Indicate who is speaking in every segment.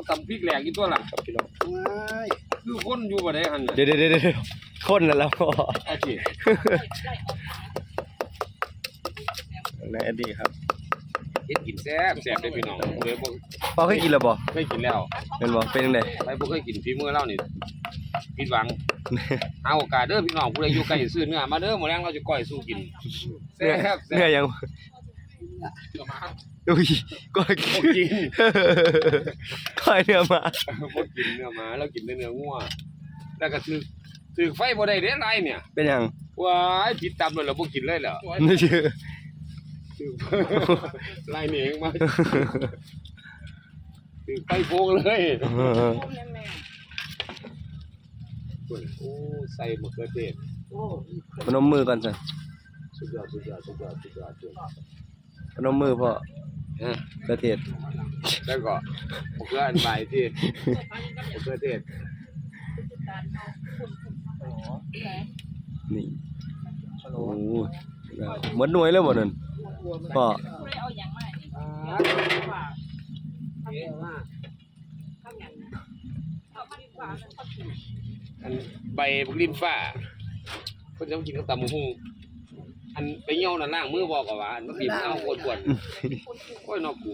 Speaker 1: เขาตำพริกแหลกอีกตัวล่ะ
Speaker 2: ครับพี่น้อง
Speaker 3: ไม่
Speaker 1: คือคนอยู่บ่ได้หั่นน่ะ
Speaker 2: เดี๋ยวเดี๋ยวเดี๋ยวเดี๋ยวคนแล้วเรา
Speaker 1: โอเค
Speaker 2: ในอดีตครับ
Speaker 1: เฮ็ดกินแซ่บแซ่บเด้อพี่น้องผู้ใดบ่
Speaker 2: พอเคยกินแล้วบ่
Speaker 1: เคยกินแล้ว
Speaker 2: เป็นบ่เป็นจังได
Speaker 1: ใครบ่เคยกินฝีมือเรานี่ผิดหวังหาโอกาสเด้อพี่น้องผู้ใดอยู่ใกล้ซื้อเนื้อมาเด้อมื้อแลงเราจะก้อยสู้กินแซ่
Speaker 2: เนื้อบ
Speaker 1: แซ่
Speaker 2: เนื้อบยัง
Speaker 1: เอามา
Speaker 2: อุ้ยก็
Speaker 1: บ่
Speaker 2: กิน
Speaker 1: กิน
Speaker 2: ก้อยเนื้อมา
Speaker 1: บ่กินเนื้อหมาเรากินแต่เนื้องัวแล้วก็ถือถือไฟบ่ได้เด้ไรเนี่ย
Speaker 2: เป็นหยัง
Speaker 1: ว้ายผิดตามเลยเราบ่กินเลยเหรอ
Speaker 2: นี่ชื่อ
Speaker 1: ถือไล่นี่เองมาถือไฟโพงเลย
Speaker 2: เออ
Speaker 1: โอ้ใส่มะเขือเทศ
Speaker 2: พนมมือก่อนสิ
Speaker 1: สุดยอดสุดยอดสุดยอดสุดยอดสุดยอด
Speaker 2: พนมมือพ่อ
Speaker 1: ฮะ
Speaker 2: ประเทศ
Speaker 1: แล้วก็มะเขืออันใบที่มะเขือเทศ
Speaker 2: นี่โอ้เหมือนหน่วยเลยบ่นั่นพ่อ
Speaker 1: อันใบบักลิ้นฟ้าเพิ่นจะมากินกับตำบักหุ่ง อันไปเหี่ยวน่ะล้างมือบอกก็ว่าอันมากินเอากวนๆโอ้ยนอกกู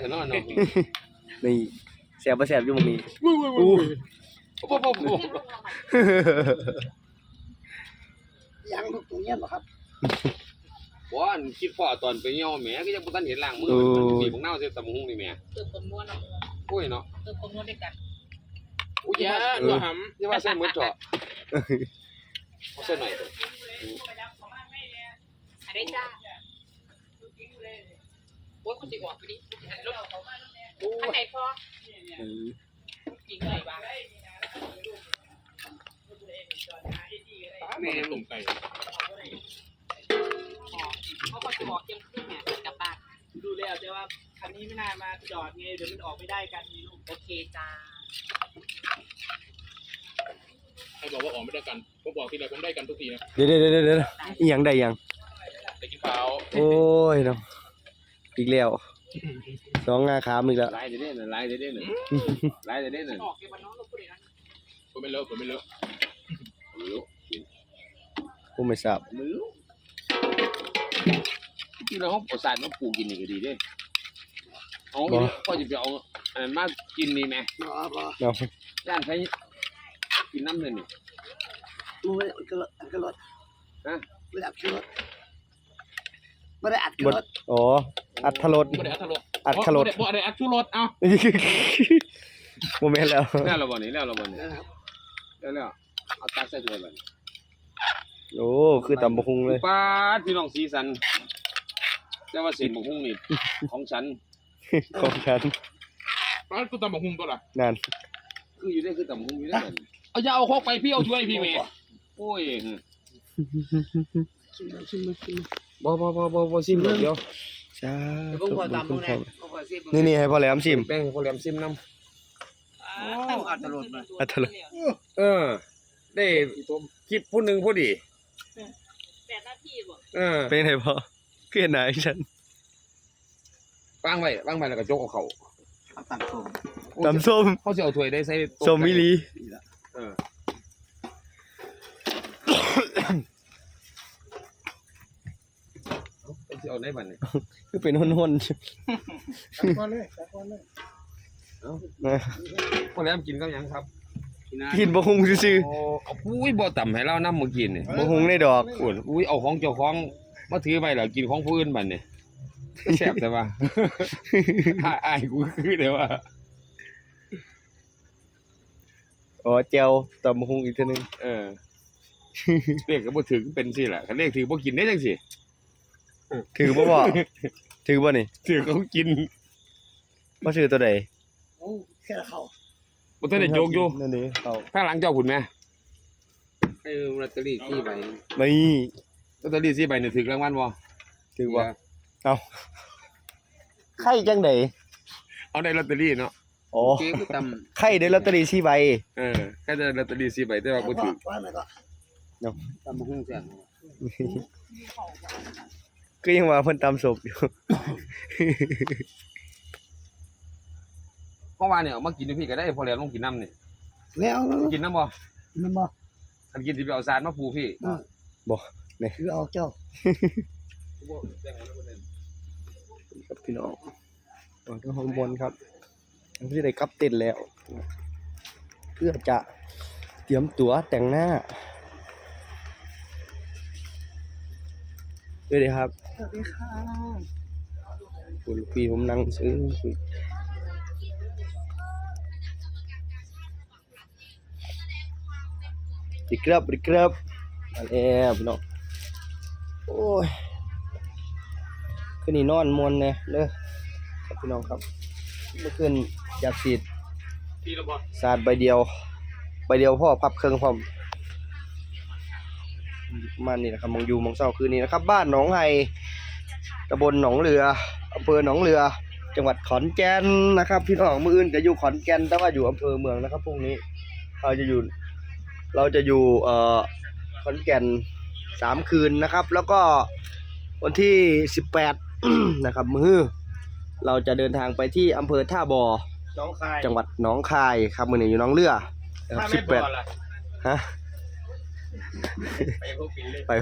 Speaker 1: แต่นอนนอก
Speaker 2: นี่แซ่บบ่แซ่บอยู่หมื้นี้
Speaker 1: อู้
Speaker 2: อู้
Speaker 1: บ่บ่บ่
Speaker 3: ยังลูกตรงเนี้ยเหรอครับ
Speaker 1: บ่อันคิดพอตอนไปเหี่ยวแหมก็ยังบ่ทันเห็นล้างมือมันมีบักนาวใส่ตำบักหุ่งนี่แหม
Speaker 4: เติมความนัวเนาะ
Speaker 1: โอ้ยเนาะ
Speaker 4: เติมความนัวด้วยกัน
Speaker 1: อุ้ยอย่าตัวหำอย่าว่าใส่หมดเถอะเอาใส่หน่อยเถอะ
Speaker 4: อะ ไรจ้าโอ้ยคุณสิออกไปดิรถอันไหนพอ
Speaker 2: เออ
Speaker 4: จริงเลยบ้าง
Speaker 1: แม่
Speaker 5: ต้มไก่
Speaker 4: เขาก็จะบอกเที่ยงคืนแม่กลับบ้าน
Speaker 5: ดูแล้วแต่ว่าคันนี้ไม่น่ามาจอดไงเดี๋ยวมันออกไม่ได้กันมีลูก
Speaker 4: โอเคจ้า
Speaker 5: ใครบอกว่าออกไม่ได้กันผมบอกทีไรผมได้กันทุกทีนะ
Speaker 2: เดี๋ยวเดี๋ยวเดี๋ยวเดี๋ยวอีหยังได้หยัง
Speaker 5: ไปกินข้าว
Speaker 2: โอ้ยเนาะอีกแล้วสองงาขามอีกแล้ว
Speaker 1: ลายเด้ๆน่ะลายเด้ๆน่ะลายเด้ๆน่ะ
Speaker 4: ออกเก็บบ้านน้องลูกผู้ใดนะ
Speaker 5: ผมไม่เลอะผมไม่เลอะ
Speaker 1: ไม่รู้
Speaker 2: ผมไม่ทราบ
Speaker 1: ไม่รู้จริงๆแล้วเขาประสาทมาปลูกกินนี่ก็ดีเด้เอาอีกก็จะไปเอาอันนั้นมากินนี่แหม่
Speaker 3: บ่บ่
Speaker 2: เนาะ
Speaker 1: ย่านใช้กินน้ำเลยนี่
Speaker 3: มึงไม่ได้อัดกระรถอัดกระรถ
Speaker 1: ฮะ
Speaker 3: ไม่ได้อัดกระรถ ไม่ได้อัดก
Speaker 2: บ
Speaker 3: ระ
Speaker 2: ด
Speaker 3: รถ
Speaker 2: อ๋อ อัดทรด
Speaker 5: บ่ได้อัดทรส
Speaker 2: อัดทรด
Speaker 5: บ่ได้อัดชูรสเอ้า
Speaker 2: โมเมนต์แล้ว
Speaker 1: แล้วเราบ่นี่แล้วเราบ่นี่
Speaker 3: นะครับ
Speaker 1: แล้วแล้วเอาตักใส่ถ้วยบัดนี้
Speaker 2: โอ้คือตำบกหุงเลย
Speaker 1: ปาดพี่น้องสีสันแต่ว่าเสียงบกหุ่งนี่ ของฉัน
Speaker 2: ของฉัน
Speaker 5: ร้านกูตำบักหุ่งตัวละ
Speaker 2: นั่น
Speaker 1: คืออยู่ได้คือตำหุ่งอยู่ได้เหมือน
Speaker 5: เอาอย่าเอาคอกไปพี่เอาถ้วยพี่แม่
Speaker 1: โอ้ย
Speaker 3: ชิมมาชิมมาชิมมา
Speaker 1: บ่บ่บ่บ่บ่ซิมเดียว
Speaker 2: จ้า
Speaker 3: เพิ่งพอตามตรงไหน
Speaker 2: นี่นี่ให้พ่อแหลมชิม
Speaker 1: แป้งโคแรมซิมน้
Speaker 4: อัดตลอดมา
Speaker 2: อัดทรดำ
Speaker 1: เออ ได้คลิปผู้หนึงพอดี
Speaker 4: แปดนาทีบ่
Speaker 1: เออ
Speaker 2: เป็นไงพ่อคือเห็นหน้าอีฉัน
Speaker 1: วางไว้วางไว้แล้วก็จกเอาเข้า
Speaker 3: เอาตัดผม
Speaker 2: ตำส้ม
Speaker 1: เขาสิเอาถ้วยได้ใส่โต๊ะ
Speaker 2: ส้มมิลี
Speaker 1: เออเอา สิเอาได้บัดนี้
Speaker 2: คือเป็นห้น
Speaker 3: ตัดก่อนเลยตัดก่อนเลย
Speaker 2: ๆ
Speaker 1: พอแล้วกินกับหยังครับ
Speaker 2: กินบกหุงซื่อ
Speaker 1: โอ้เอาอุ้ยบ่ต่ำให้เรานำมากินนี่
Speaker 2: ๆบกหุงในดอก
Speaker 1: โอ้ยอุ้ยเอาของเจ้าของมาถือไปแล้วกินของผู้อื่นบัดนี่แซ่บแต่ว่า อ้ายอ้ายกูคือเด้ว่า
Speaker 2: อ๋อแจวตำบกหุงอีกเทีนึง
Speaker 1: เออเรียกก็บ่ถึงเป็นสิล่ะคันเรียกถือบ่กินได้จังสิ
Speaker 2: ถือบ่พ่อถือบ่นี่
Speaker 1: ถือเขากิน
Speaker 2: บ่ถือตัวใด
Speaker 3: โอ้แค่ละเขา
Speaker 1: บ่ทันได้โยกอยู่
Speaker 2: นั่นนี่เอา
Speaker 1: ข้างหลังเจ้าคุณแม่ให้ลอตเตอรี่กี่ใบ
Speaker 2: นี่
Speaker 1: ลอตเตอรี่สี่ใบนี่ถึกรางวัลบ่
Speaker 2: ถือว่าเอาไข่จังได
Speaker 1: เอาได้ลอตเตอรี่เนาะ
Speaker 2: อ๋อ
Speaker 1: เก๋คือต
Speaker 2: ไข่ได้ลอตเตอรี่4ใบำ
Speaker 1: เออแค่ได้ลอตเตอรี่สี่ใบแต่ว่าบ่ถึก
Speaker 3: ว่าไหนก็
Speaker 1: ตำบักหุ่งแซ่บ
Speaker 2: ก็ยังว่าเพิ่นตำศพอยู่
Speaker 1: เพราะว่าเนี่ยเอามากินอยู่พี่ก็ได้พอแล้วลงกินน้ำนี่
Speaker 3: แล้ว
Speaker 1: กินน้ำบ่
Speaker 3: มันบ่
Speaker 1: คันกินสิไปเอาสารมาปูพี่
Speaker 3: คือเอาเจ้า
Speaker 2: ครับพี่น้องออกทางข้างบนครับยังไม่ได้กลับเต็นท์แล้ว เพื่อจะเตรียมตั๋วแต่งหน้า ด้วยดีครับ
Speaker 3: สวัสดีค่ะ
Speaker 2: คุณพี่ผมนั่งซื้อคุยดีครับดีครับมาแล้วพี่น้องโอ้ยคืนนี้นอนมวนเนี่ยเด้อครับพี่น้องครับ เมื่อคืนอยากสีด
Speaker 5: พี่ระบอก
Speaker 2: สาดใบเดียว ใบเดียวพ่อพับเครื่องพร้อม มานี่นะครับมองอยู่มองเศร้าคืนนี้นะครับ บ้านหนองไฮตำบลหนองเรืออำเภอหนองเรือ จังหวัดขอนแก่นนะครับ พี่น้องมืออื่นก็อยู่ขอนแก่นแต่ว่าอยู่อำเภอเมืองนะครับพรุ่งนี้เราจะอยู่เราจะอยู่เอ่อขอนแก่นสามคืนนะครับ แล้วก็วันที่สิบแปดนะครับมือเราจะเดินทางไปที่อำเภอท่าบ่อ
Speaker 5: น้องคาย
Speaker 2: จังหวัดหนองคายครับมือนี้อยู่หน้องเรือนะครับ
Speaker 5: ถ้า
Speaker 2: สิ
Speaker 5: ไม่
Speaker 2: บบแป
Speaker 5: อ
Speaker 2: ด
Speaker 5: กล่ะ
Speaker 2: ฮะ
Speaker 5: ไปพวกปินเลย
Speaker 2: ไป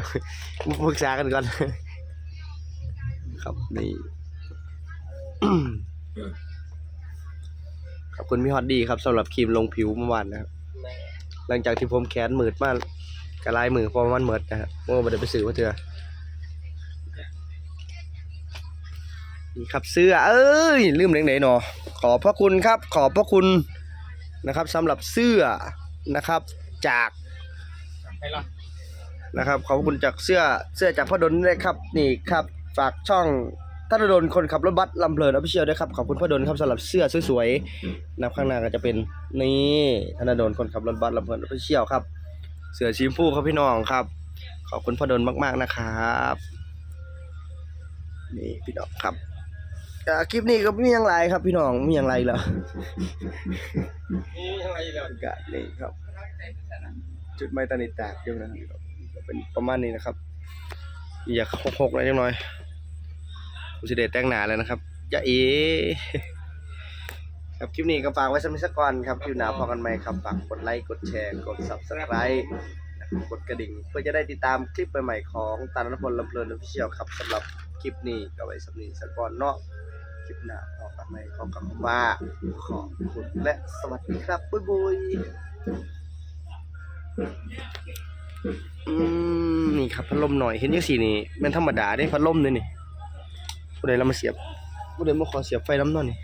Speaker 2: ปรึกษากันก่อน ครับนี่ขอบคุณพี่ฮอตดีครับสำหรับครีมลงผิวเมื่อวานนะครับ หลังจากที่ผมแขนหมืดมากกระลายมือเพอมันหมืดนะครับเมื่อวันเดไปซื้อมาเถอะนี่ครับเสื้อ เอ้ยลืมเล็งไหนหนอขอบพระคุณครับ ขอบพระคุณนะครับสำหรับเสื้อนะครับ จาก
Speaker 5: ไปล่ะ
Speaker 2: นะครับขอบคุณจากเสื้อเสื้อจากพ่อดนด้วยครับนี่ครับฝากช่องท่านดนคนขับรถบัสลำเพลินออฟฟิเชียลด้วยครับขอบคุณพ่อดนครับสำหรับเสื้อสวยๆนะครับข้างหน้าก็จะเป็นนี่ท่านดนคนขับรถบัสลำเพลินออฟฟิเชียลครับ เสื้อชีมพูครับพี่น้องครับ ขอบคุณพ่อดนมากๆนะครับนี่พี่น้องครับอ่าคลิปนี้ก็ไม่มีอย่างไรครับพี่น้องไม่มีอย่างไรแล้ว
Speaker 5: นี่อะไรแล้ว
Speaker 2: อากาศนี่ครับ จุดไม้ตานิตากเยอะนะครับเป็นประมาณนี้นะครับอยากหกๆหน่อยจังหน่อยผมจะเดทแต่งหนาแล้วนะครับอย่าเอครับคลิปนี้ก็ฝากไว้สักนิดสักก่อนครับคลิปหนาพอกันไหมครับฝากกดไลค์กดแชร์กด subscribe นะครับกดกระดิ่ง เพื่อจะได้ติดตามคลิปใหม่ๆของตาลนพลลำเพลินออฟฟิเชียลครับสำหรับคลิปนี้ก็ไว้สักนิดสักก่อนเนาะคลิปหน้าพอกันไหมขอกลับว่าขอบคุณและสวัสดีครับบ๊ายบาย อืมนี่ครับพัดลมหน่อยเห็นยังสีนี่มันธรรมดาได้พัดลมเลยนี่ผู้ใดเรามาเสียบผู้ใดมาขอเสียบไฟน้ำหน้อนนี่